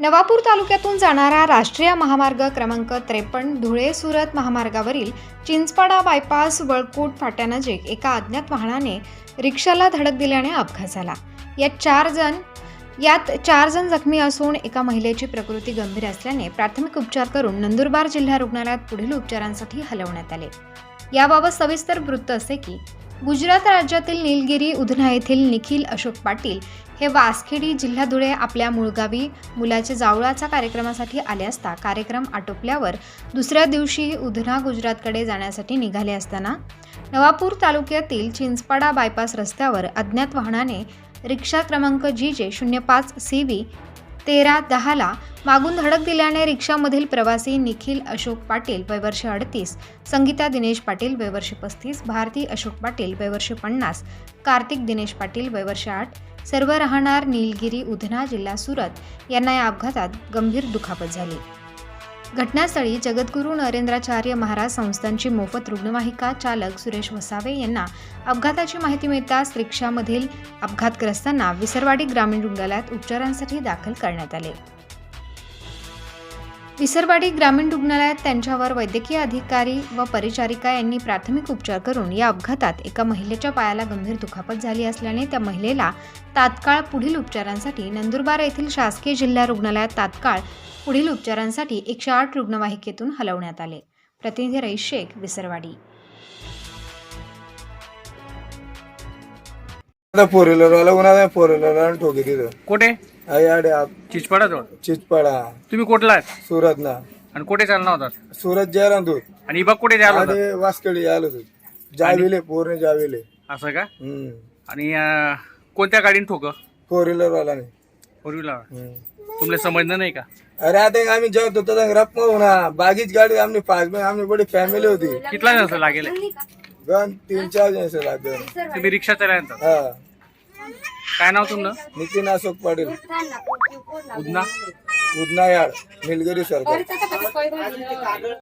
नवापूर तालुक्यातून जाणारा राष्ट्रीय महामार्ग क्रमांक त्रेपन्न धुळे सुरत महामार्गावरील चिंचपाडा बायपास वळकूट फाट्यानजीक एका अज्ञात वाहनाने रिक्षाला धडक दिल्याने अपघात झाला. यात चार जण यात चार जण जखमी असून एका महिलेची प्रकृती गंभीर असल्याने प्राथमिक उपचार करून नंदुरबार जिल्हा रुग्णालयात पुढील उपचारांसाठी हलवण्यात आले. याबाबत सविस्तर वृत्त असे की गुजरात राज्यातील निलगिरी उधना येथील निखिल अशोक पाटील हे वासखेडी जिल्हा धुळे आपल्या मुळगावी मुलाच्या जावळाचा कार्यक्रमासाठी आले असता कार्यक्रम आटोपल्यावर दुसऱ्या दिवशी उधना गुजरातकडे जाण्यासाठी निघाले असताना नवापूर तालुक्यातील चिंचपाडा बायपास रस्त्यावर अज्ञात वाहनाने रिक्षा क्रमांक जी जे शून्य पाच सी व्ही तेरा दहाला मागून धडक दिल्याने रिक्षामधील प्रवासी निखिल अशोक पाटील वयवर्ष अडतीस. संगीता दिनेश पाटील वयवर्ष पस्तीस. भारती अशोक पाटील वयवर्ष पन्नास. कार्तिक दिनेश पाटील वयवर्ष आठ. सर्व राहणार निलगिरी उधना जिल्हा सुरत यांना या अपघातात गंभीर दुखापत झाली. घटनास्थळी जगद्गुरू नरेंद्राचार्य महाराज संस्थांची मोफत रुग्णवाहिका चालक सुरेश वसावे यांना अपघाताची माहिती मिळताच रिक्षामधील अपघातग्रस्तांना विसरवाडी ग्रामीण रुग्णालयात उपचारांसाठी दाखल करण्यात आले. विसरवाडी ग्रामीण रुग्णालयात त्यांच्यावर वैद्यकीय अधिकारी व परिचारिका यांनी प्राथमिक उपचार करून या अपघातात एका महिलेच्या पायाला गंभीर दुखापत झाली असल्याने त्या महिलेला तात्काळ पुढील उपचारांसाठी नंदुरबार येथील शासकीय जिल्हा रुग्णालयात तात्काळ पुढील उपचारांसाठी एकशे आठ रुग्णवाहिकेतून हलवण्यात आले. प्रतिनिधी रईस शेख विसरवाडी. फोर व्हीलरवाला उन्हाळा फोर व्हीलरवाला ठोके तिथं. कोठे? आई आडे आप चिचपाडा जवळ? चिचपाडा. तुम्ही कोटला आहेत सुरत ना आणि कोठे चालणार होतात? सुरत जयराम दूध आणि इबा कुठे द्यायला होता आडे वासकडे आलो तू जाविले पोरने जाविले. असं का? हम्म. आणि अं, कोणत्या गाडीने ठोक? फोर व्हीलरवाला नाही फोर व्हीलर हम्म. तुमले समजलं नाही का? अरे आता आम्ही जेवत होतो तर रप ना बागीच गाडी आमची पाच में आमची बडी फॅमिली होती. कितला जण असं लागेल? गण तीन चार जण असे लागले. तुम्ही रिक्षा चालल्यानंतर हा. काय नाव तुमचं नितीन अशोक पाटील. उदना? उदनायाळ निलगिरी सरकार.